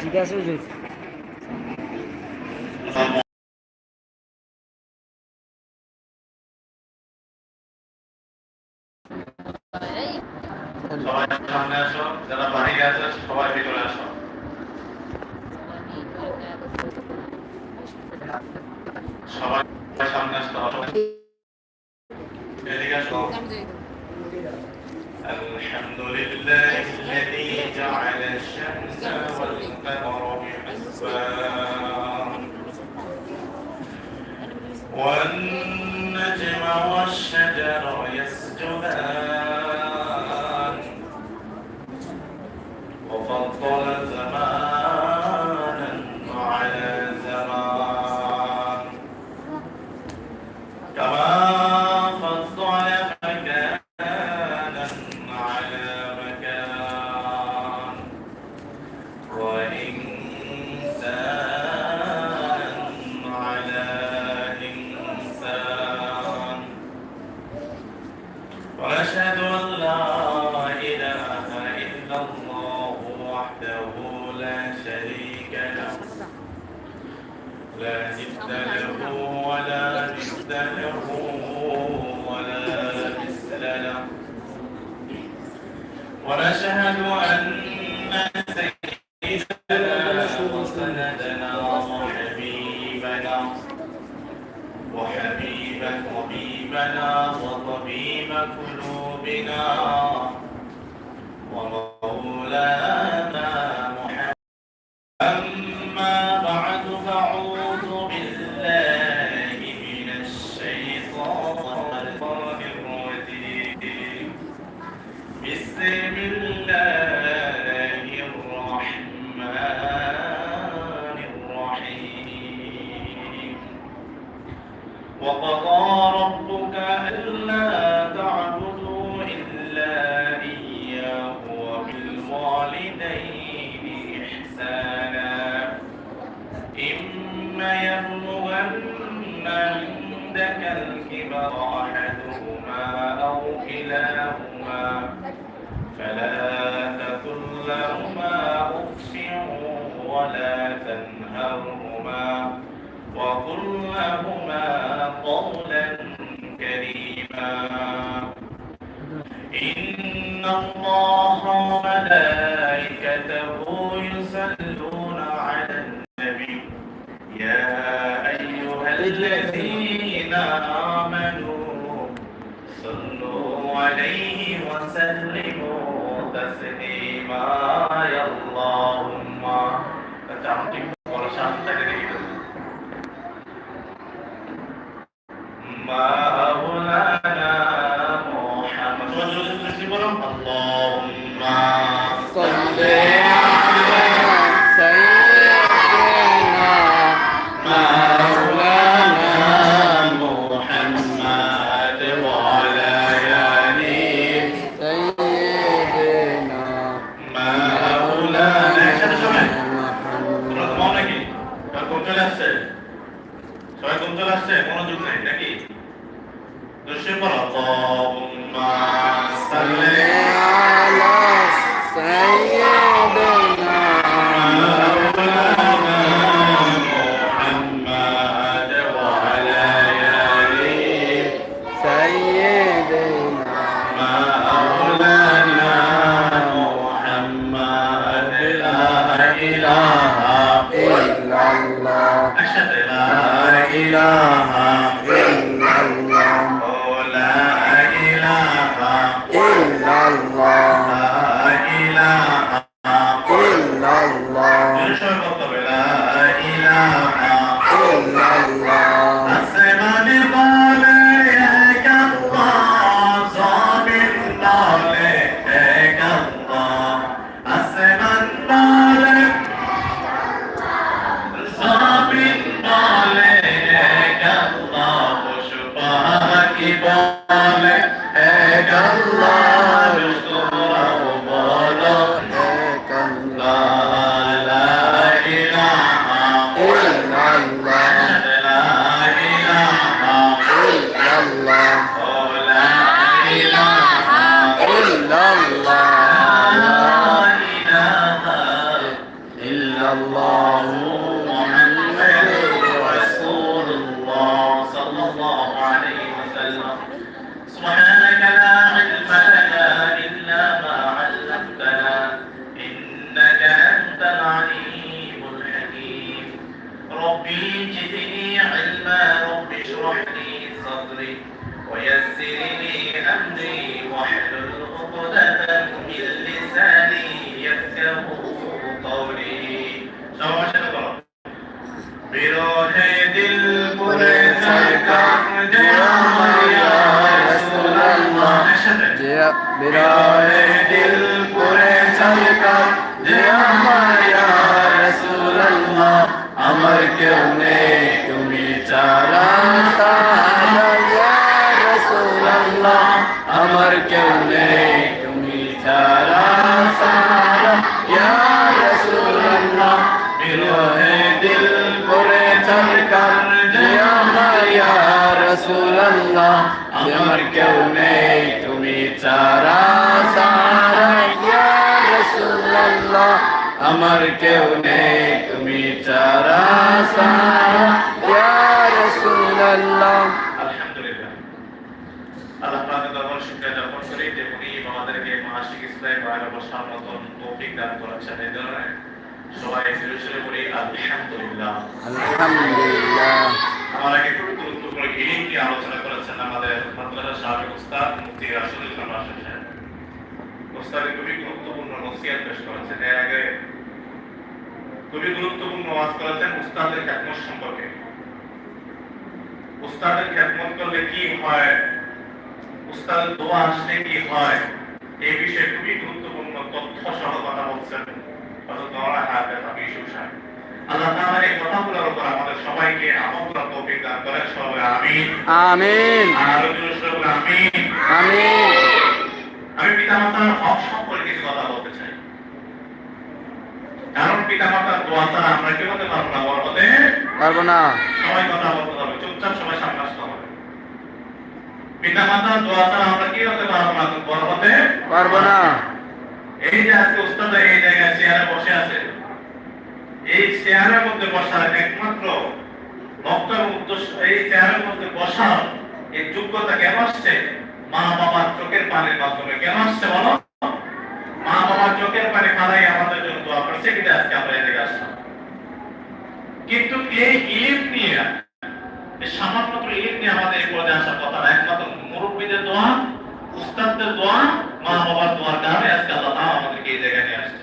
ঠিক আছে والنجم والشجر يسجدان. لا ند له ولا ند له ولا مثل له. ونشهد أن سيدنا وسندنا وحبيبنا وحبيب طبيبنا وطبيب قلوبنا. سبيل الله إن الله وملائكته Amém. ربي زدني علما رب اشرح لي صدري ويسر لي أمري واحلل عقدة من لساني يفقه قولي সবার সাথে বলো বিরোধে দিল পুরে সরকার যে আমার ইয়া রাসূলুল্লাহ একসাথে যে বিরহে দিল আমার কেউ নেই তুমি সারা আমার কেউ নেই তুমি সারা আলহামদুলিল্লাহ আল্লাহ পাকের দরবারে শুকরিয়া জ্ঞাপন করি যে উনি আমাদেরকে মাসিক ইসলাম বাইরে বসার মতন তৌফিক দান করেছেন এই জন্য সবাই ধীরে ধীরে বলি আলহামদুলিল্লাহ আলহামদুলিল্লাহ আমার উস্তাদ মুফতি রাসুল ইসলাম রাশেদ সাহেব উস্তাদ খুবই গুরুত্বপূর্ণ নসিহত পেশ করেছেন। এর আগে খুবই গুরুত্বপূর্ণ ওয়াজ করেছেন উস্তাদের খ্যাতমত সম্পর্কে। উস্তাদের খ্যাতমত করলে কি হয়? উস্তাদের দোয়া আসলে কি হয়? এই বিষয়ে খুবই গুরুত্বপূর্ণ তথ্য সহ কথা বলছেন আল্লাহ তাআলা এই কথাগুলোর উপর আমাদের সবাইকে আমল করার তৌফিক দান করেন। সবাই আমিন। আমিন। আর আমিন। আমিন আমি পিতামাতার হক সম্পর্কে কিছু কথা বলতে চাই। কারণ পিতামাতার দোয়া ছাড়া আমরা কি হতে পারব না বড় হতে পারব না। সবাই কথা বলতে হবে চুপচাপ সবাই সামনে আসতে হবে। পিতামাতার দোয়া ছাড়া আমরা কি হতে পারব না বড় হতে পারব না। এই যে আজকে উস্তাদ এই জায়গায় চেয়ারে বসে আছে এই চেয়ারের মধ্যে বসার একমাত্র বক্তার উদ্দেশ্য এই চেয়ারের মধ্যে বসার এই যোগ্যতা কেন আসছে? মা বাবার চোখের পানির মাধ্যমে। কেন আসছে বলো? মা বাবার চোখের পানি খালাই আমাদের জন্য দোয়া করছে কিন্তু আজকে আমরা এদিকে আসলাম। কিন্তু এই ইলিম নিয়ে এই সামান্য ইলিম নিয়ে আমাদের এই পর্যায়ে আসার কথা না একমাত্র মুরব্বীদের দোয়া উস্তাদদের দোয়া মা বাবার দোয়ার কারণে আজকে আল্লাহ তাআলা আমাদেরকে এই জায়গায় নিয়ে আসছে।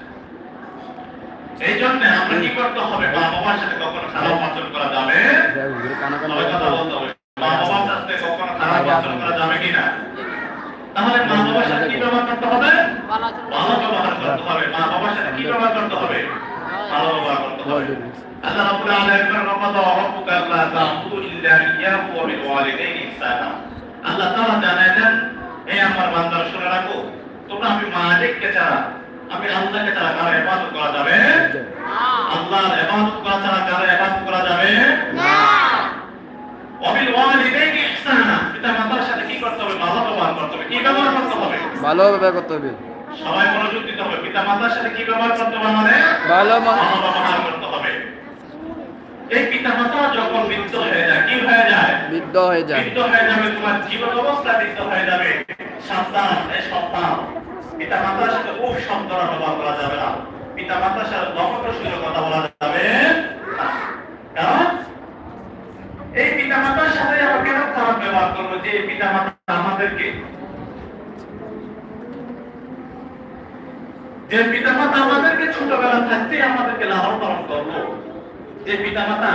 এই জন্য আমরা কি করতে হবে? মা বাবার সাথে কখনো খারাপ আচরণ করা যাবে? কথা বলতে হবে। মা বাবার সাথে কখনো খারাপ আচরণ করা যাবে কিনা? তাহলে মা বাবার সাথে কি ব্যবহার করতে হবে? ভালো ব্যবহার করতে হবে। মা বাবার সাথে কি ব্যবহার করতে হবে? ভালো ব্যবহার করতে হবে। আল্লাহ রাব্বুল আলামিন রব্বানা রাব্বুকা তা'বুদু ইল্লা ওয়া বিল ওয়ালিদাইনি ইহসানা. আল্লাহ তাআলা হে আমার বান্দারা শুনে রাখো তোমরা আমি মালিককে ছাড়া আমি আল্লাহকে ছাড়া কারও ইবাদত করা যাবে আল্লাহর ইবাদত করা ছাড়া কারও ইবাদত করা যাবে না। ওয়া বিল ওয়ালিদাইনি ইহসানা। পিতা মাতার সাথে করতে হবে? ভালো ব্যবহার করতে হবে। কি ব্যবহার করতে হবে? ভালো ব্যবহার করতে হবে। সবাই মনোযোগ দিতে হবে। পিতা মাতার সাথে কি ব্যবহার করতে হবে আমাদের ভালো ব্যবহার করতে হবে। এই পিতা মাতা যখন বৃদ্ধ হয়ে যায় কি হয়ে যায়? বৃদ্ধ হয়ে যায়। বৃদ্ধ হয়ে যাবে তোমার জীবন অবস্থা বৃদ্ধ হয়ে যাবে। সন্তান এই সন্তান। পিতা মাতার সাথে খুব সুন্দর ব্যবহার করা যাবে না। পিতা মাতার সাথে দমক সুন্দর কথা বলা যাবে কারণ এই পিতা মাতার সাথে আমরা কেন খারাপ ব্যবহার করব যে পিতা মাতা আমাদেরকে? যে পিতা মাতা আমাদেরকে ছোটবেলা থাকতেই আমাদেরকে লালন পালন করল, যে পিতা মাতা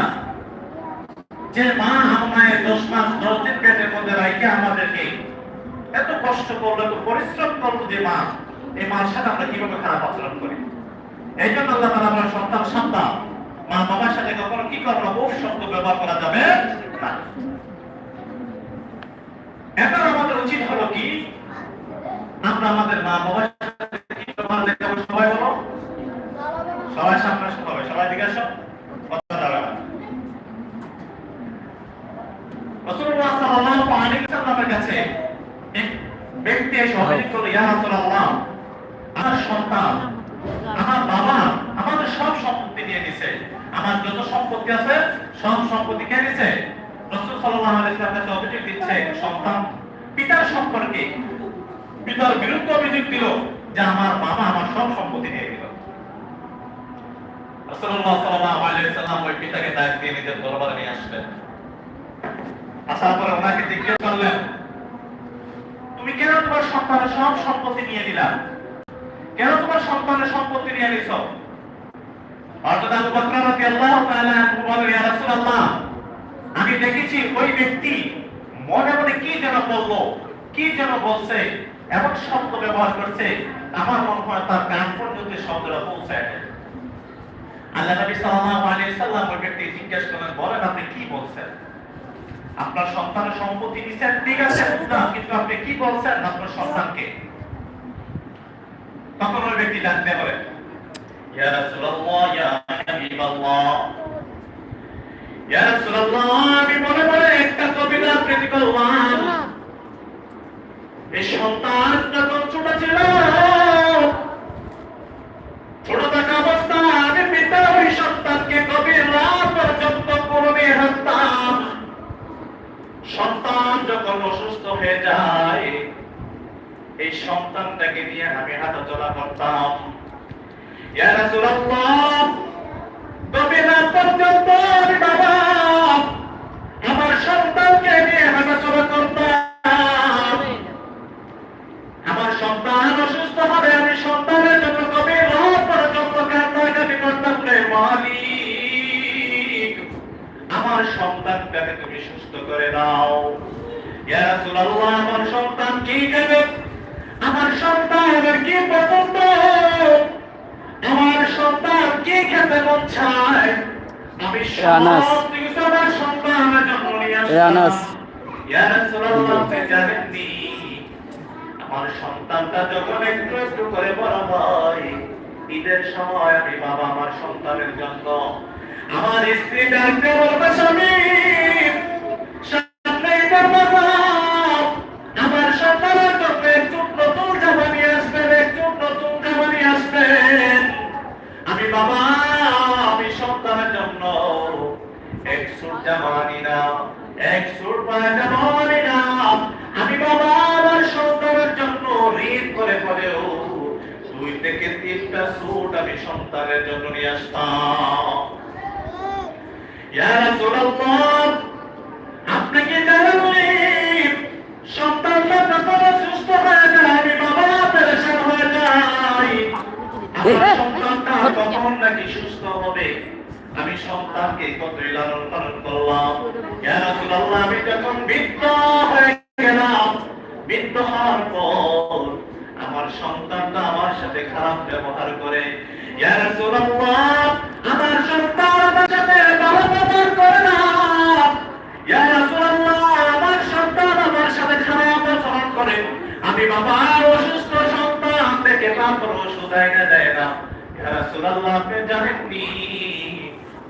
যে মা আমায় দশ মাস, দশ দিন পেটের মধ্যে রাখে আমাদেরকে এত কষ্ট করল, এত পরিশ্রম করল যে মা, এই মার সাথে আমরা কীভাবে খারাপ আচরণ করি? এই জন্য আল্লাহ তাআলা আমরা সন্তান সন্তান মা বাবার সাথে কখনো কি করব ও শব্দ ব্যবহার করা যাবে এখন আমাদের উচিত হলো কি? আমরা আমাদের মা বাবার সবাই বলো। সবাই সামনে সবাই দিকে আসো। কথা দাঁড়াবে না। সাল্লাল্লাহু আলাইহি আমার সন্তান, আমার বাবা আমাদের সব সম্পত্তি নিয়ে নিছে। আমার যত সম্পত্তি আছে, সব সম্পত্তি কে নিছে? রাসূল সাল্লাল্লাহু আলাইহি ওয়াসাল্লামের কাছে অভিযোগ দিচ্ছে, সন্তান, পিতার সম্পর্কে। পিতার বিরুদ্ধে অভিযোগ দিল যে আমার বাবা আমার সব সম্পত্তি নিয়ে গেল রাসূলুল্লাহ সাল্লাল্লাহু আলাইহি ওয়াসাল্লাম ওই পিতাকে ডাক দিয়ে নিজের দরবারে নিয়ে আসলেন। আসার পরে ওনাকে জিজ্ঞেস করলেন, তুমি কেন তোমার সন্তানের সব সম্পত্তি নিয়ে নিলা? কেন তোমার সন্তানের সম্পত্তি নিয়ে নিছ? আমি দেখেছি ওই ব্যক্তি মনে মনে কি যেন বলল, কি যেন বলছে, এমন শব্দ ব্যবহার করছে, আমার মনে হয় তার কান পর্যন্ত শব্দটা নাই। আল্লাহ নবী সাল্লাল্লাহু আলাইহি সাল্লাম ওই ব্যক্তি জিজ্ঞেস বলেন, আপনি কি বলছেন? আপনার সন্তানের সম্পত্তি নিছেন? ঠিক আছে, না, কিন্তু আপনি কি বলছেন? আপনার সন্তানকে? তখন ওই ব্যক্তি জানতে বলেন ইয়া রাসূলুল্লাহ ইয়া হাবিবাল্লাহ ইয়া রাসূলুল্লাহ আমি মনে একটা কবিতা আবৃত্তি করলাম। এই সন্তান যখন ছোট ছিল। ছোট থাকা অবস্থায় আমি পিতা ওই সন্তানকে রাত পর্যন্ত করবে হাঁটতাম। সন্তান যখন অসুস্থ হয়ে যায়, এই সন্তানটাকে নিয়ে আমি হাঁটাচলা করতাম। ইয়া রাসূলুল্লাহ গভীর রাত পর্যন্ত বাবা, আমার সন্তানকে নিয়ে আমার সন্তান অসুস্থ হবে, আমি সন্তানের জন্য রাত পর্যন্ত কান্নাকাটি করতাম রে মালিক। আমার সন্তানটাকে তুমি সুস্থ করে দাও। ইয়া রাসূলুল্লাহ, আমার সন্তান কি খাবে আমার সন্তানের কি পছন্দ? আমার সন্তান কি খেতে মন চায়? আমি। ইয়া রাসূলুল্লাহ জানেননি? আমার সন্তানটা যখন একটু একটু করে বড় হয় ঈদের সময় আমি বাবা আমার সন্তানের জন্য আমার স্ত্রী ডাকতে বলবে স্বামী আমি বাবা সন্তানের জন্য ঋণ করে পরেও দুই থেকে তিনটা সুট আমি সন্তানের জন্য নিয়ে আসতাম। ইয়া রাসূলুল্লাহ, আপনি কি জানেন সন্তানটা যখন সুস্থ হয়ে যায়, আমি বাবা পেরেশান হয়ে যাই। সন্তানটা কখন নাকি সুস্থ হবে? আমি সন্তানকে কতই লালন পালন করলাম। ইয়া রাসূলুল্লাহ, আমি যখন বৃদ্ধ হয়ে গেলাম, বৃদ্ধ হওয়ার পর আমার সন্তানটা আমার সাথে খারাপ ব্যবহার করে। ইয়া রাসূলুল্লাহ, আমার সন্তান আমার সাথে ভালো ব্যবহার করে না। ইয়া রাসূলুল্লাহ, আমার সন্তান আমার সাথে খারাপ করে। আমি বাবার অসুস্থ সন্তান ওষুধ এনে দেয় না। ইয়া রাসূলুল্লাহ, আপনি জানেননি?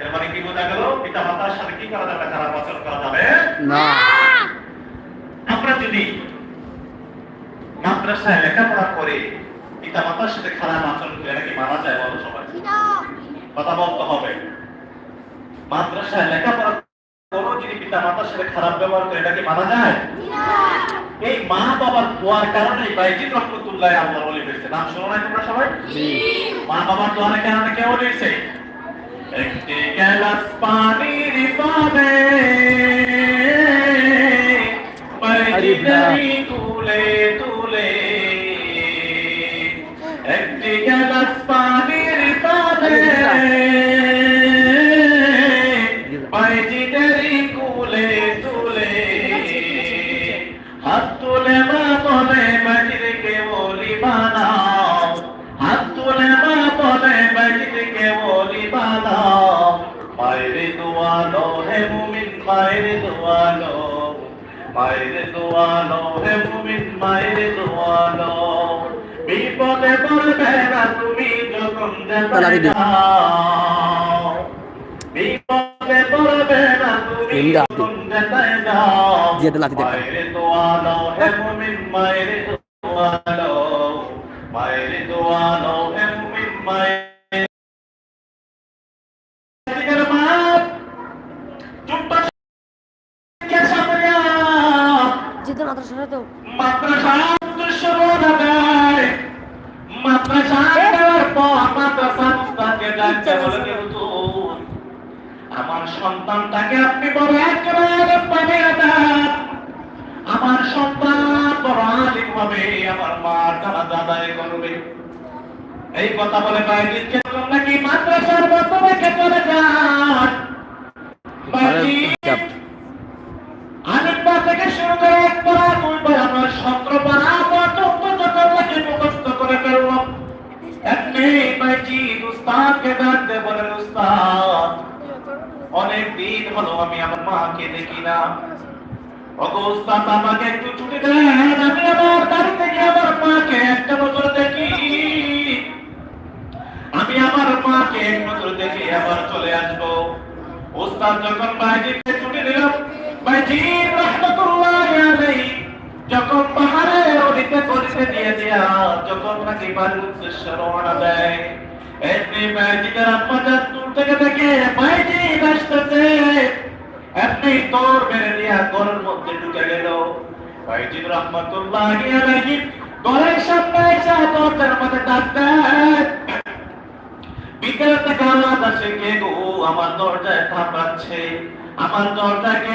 এর মানে কি বোঝা গেল? পিতা মাতার সাথে কি করা যাবে? খারাপ আচরণ করা যাবে? না। আমরা যদি মাদ্রাসায় লেখাপড়া করে পিতা মাতার সাথে খারাপ আচরণ করে নাকি মানা যায় বলো সবাই? কথা বলতে হবে। মাদ্রাসায় লেখাপড়া কোনো যদি পিতা মাতার সাথে খারাপ ব্যবহার করে এটাকে মানা যায়? এই মা বাবার দোয়ার কারণে বাইজিদ রহমতুল্লাহ আল্লাহ বলে হয়েছে নাম শোনো না তোমরা সবাই? মা বাবার দোয়ার কারণে কেউ হয়েছে? একটি গ্যালাস পানির পাবে। তুলে তুলে। একটি গ্যালাস পানির পাবে। বাইজিদারি কুলে মায়ের দোয়ালো মায়ের দোয়ালো হে মুমিন মায়ের দোয়ালো। বিপদে পড়বে না তুমি যখন বিপদে পড়বে না তুমি। যখন মায়ের দোয়ালো হে মুমিন মায়ের দোয়ালো। মায়ের দোয়ালো হে মুমিন মায়ের ডাকতে বলে হুজুর আমার সন্তানটাকে আপনি বড় একেবারে পাঠিয়ে দেন আমার সন্তান বড় আলিম হবে আমার মার জানাজা আদায় করবে। এই কথা বলে বাইরে নাকি মাদ্রাসার রেখে চলে যান? থেকে শুরু করে একবার দুইবার আমার সতেরো বার পর্যন্ত লাগে মুখস্থ করে এমনি বাইজি উস্তাদকে ডাকতে বলেন, উস্তাদ। অনেক দিন হলো আমি আমার মাকে দেখি না। ওগো উস্তাদ, আমাকে একটু ছুটি দেন, আমি আমার আমার মাকে একটা নজর দেখি। আমি আমার মাকে এক আবার চলে আসব। ওস্তাদ যখন বাইজিকে ছুটি দিল বাইজি রহমতুল্লাহ আলাইহি, যখন পাহাড়ে ওদিকে দিয়ে যখন নাকি বাড়ির উদ্দেশ্যে রওনা দেয়, এমনি বাইজিকে আম্মাজান দূর থেকে দেখে বাইজি আসতেছে এমনি তোর মেরে দিয়া মধ্যে ঢুকে গেল। রহমতুল্লাহ সামনে এসে দরজার মধ্যে ডাক দেয়। থেকে কে গো আমার দরজায় থাপড়াচ্ছে। আমার দরজাকে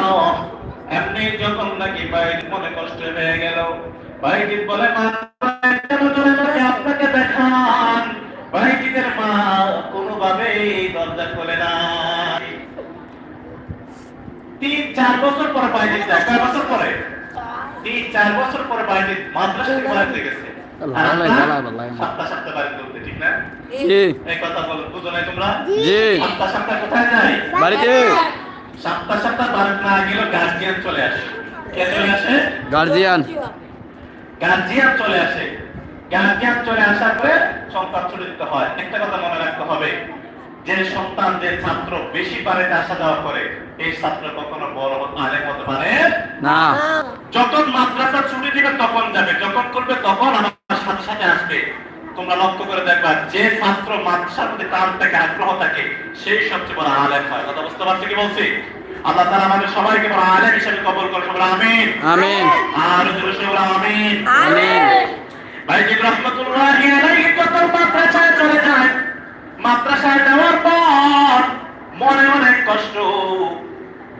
যখন নাকি বাইরে মনে কষ্ট হয়ে গেল? বাইরে বলে মা আপনাকে দেখান। বাইজিদের মা কোনোভাবেই দরজা খোলে নাই তিন চার বছর পর বাইরে যায় কয় বছর পরে? তিন চার বছর পরে বাইরে মাদ্রাসা গেছে। সপ্তাহ সপ্তাহ ঠিক না? জি। এই কথা বলো বুঝো নাই তোমরা? সপ্তাহ সপ্তাহ কোথায় যায় বাড়িতে। সপ্তাহ সপ্তাহ বাড়িতে না গেলেও গার্জিয়ান চলে আসে। কে চলে আসে? গার্জিয়ান গার্জিয়ান চলে আসে। গার্জিয়ান চলে আসার পরে সন্তান হয়। একটা কথা মনে রাখতে হবে যে সন্তান যে ছাত্র বেশি বাড়িতে আসা যাওয়া করে এই ছাত্র কখনো বড় আলেম হতে পারে না। যখন মাদ্রাসা ছুটি দিবে তখন যাবে। যখন করবে তখন আমার সাথে সাথে আসবে। তোমরা লক্ষ্য করে দেখবা যে ছাত্র মাদ্রাসার প্রতি টান থাকে আগ্রহ থাকে সেই সবচেয়ে বড় আলেম হয়। কথা বুঝতে পারছ কি বলছি? আল্লাহ তাআলা আমাদের সবাইকে বড় আলেম হিসেবে কবুল করে সবাই আমিন। আমিন। আর জোরে সবাই আমিন। আমিন। ভাইজি রহমতুল্লাহি আলাইহি যখন মাদ্রাসায় চলে যায়। মাদ্রাসায় যাওয়ার পর মনে অনেক কষ্ট।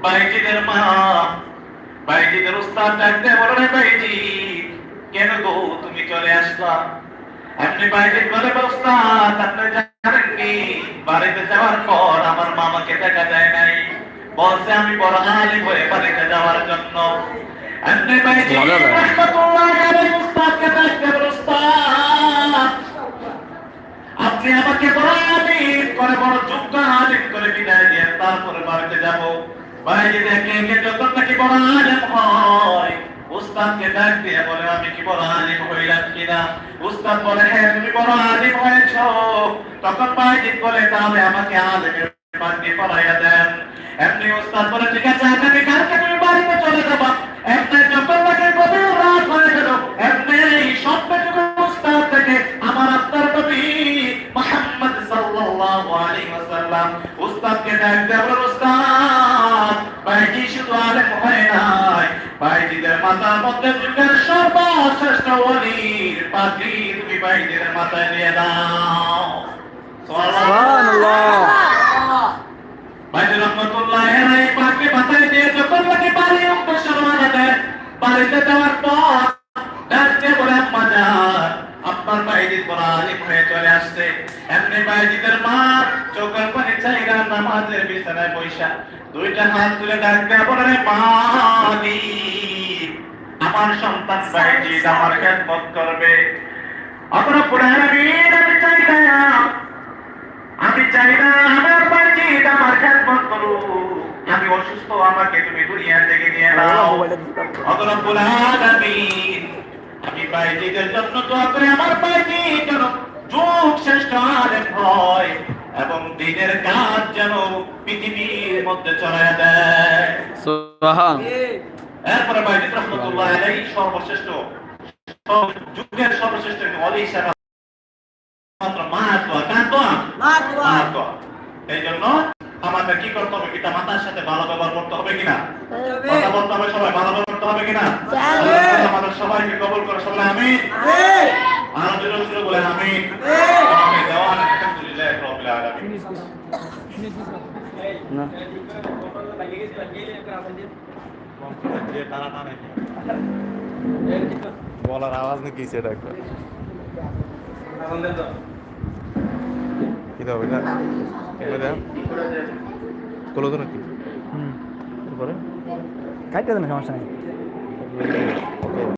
ভাইজিদের মা ভাইজিদের উস্তাদ ডাকতে বলো রে ভাইজি কেন গো তুমি চলে আসলা? এমনি বাইরে বলে উস্তাদ আপনি জানেন কি? বাড়িতে যাওয়ার পর আমার মামাকে দেখা যায় নাই। বলছে আমি বড় আলিম হয়ে বাড়িতে যাওয়ার জন্য। বাইজি আলাইহি উস্তাদকে উস্তাদ আপনি আমাকে বড় আলিম করে বড় যোগ্য আলিম করে বিদায় দিয়ে তারপরে বাড়িতে যাব। বাইরে দেখে কে যখন নাকি বড় আলিম হয় উস্তাদকে ডাক দিয়ে বলে আমি কি বড় আলিম হইলাম কিনা? উস্তাদ বলে হ্যাঁ তুমি বড় আলিম হয়েছ। তখন বাইরে বলে তাহলে আমাকে আলিমের বাড়ি পড়াইয়া দেন। এমনি উস্তাদ বলে ঠিক আছে আগামী কালকে তুমি বাড়িতে চলে যাবা? এমনি যখন নাকি গভীর রাত হয়ে গেল। এমনি স্বপ্নে যুগে থেকে আমার আপনার নবী মুহাম্মদ সাল্লাল্লাহু আলাইহি ওয়াসাল্লাম উস্তাদকে ডাক দেওয়ার উস্তাদ ভাইজি শুধু আলেম হয় নাই। ভাইজিদের মাথার মধ্যে যুগের সর্বশ্রেষ্ঠ ওলির পাখি তুমি ভাইজিদের মাথায় নিয়ে দাও সুবহানাল্লাহ। বাইরে রহমতুল্লাহ এরাই পাকে মাথায় দিয়ে যখন লাগে বাড়ি রওনা দেয় বাড়িতে যাওয়ার পর ডাকতে বলে আম্মা চলে আসছে। এমনি বাইজিদের মা চোখের পানি চাইরা নামাজের বিছানায় বৈশা দুইটা হাত তুলে বলে আমার সন্তান বাইজিদ আমার খেদমত করবে। অপরা পুরাণ আমি আমি চাই না আমার বাইজিদ আমার খেদমত করুক। আমি অসুস্থ আমাকে তুমি দুনিয়া থেকে নিয়ে নাও। অতরব্বুল আলামিন। আমি বাইজিদের জন্য দোয়া করে আমার বাইজি যেন যুগ শ্রেষ্ঠ আলেম হয় এবং দিনের কাজ যেন পৃথিবীর মধ্যে চড়ায় দেয়। সুবহান। এরপরে বাইজি রহমতুল্লাহ আলাইহি সর্বশ্রেষ্ঠ। যুগের সর্বশ্রেষ্ঠ অলি হিসাবে। মাত্র মাহাতোয়া এই জন্য আমাদের কি করতে হবে? পিতা মাতার সাথে ভালো ব্যবহার করতে হবে কিনা? কথা বলতে হবে সবাই ভালো ব্যবহার করতে হবে কিনা? আমাদের সবাইকে কবুল করে সবাই আমিন। আর জোরে জোরে বলে আমিন। আমিন দেওয়ান আলহামদুলিল্লাহ রাব্বিল আলামিন। না। বলার আওয়াজ নাকি সেটা একটা? কি হবে এটা এটা? কলো তো নাকি? হুম। কাটতে দেন সমস্যা নেই।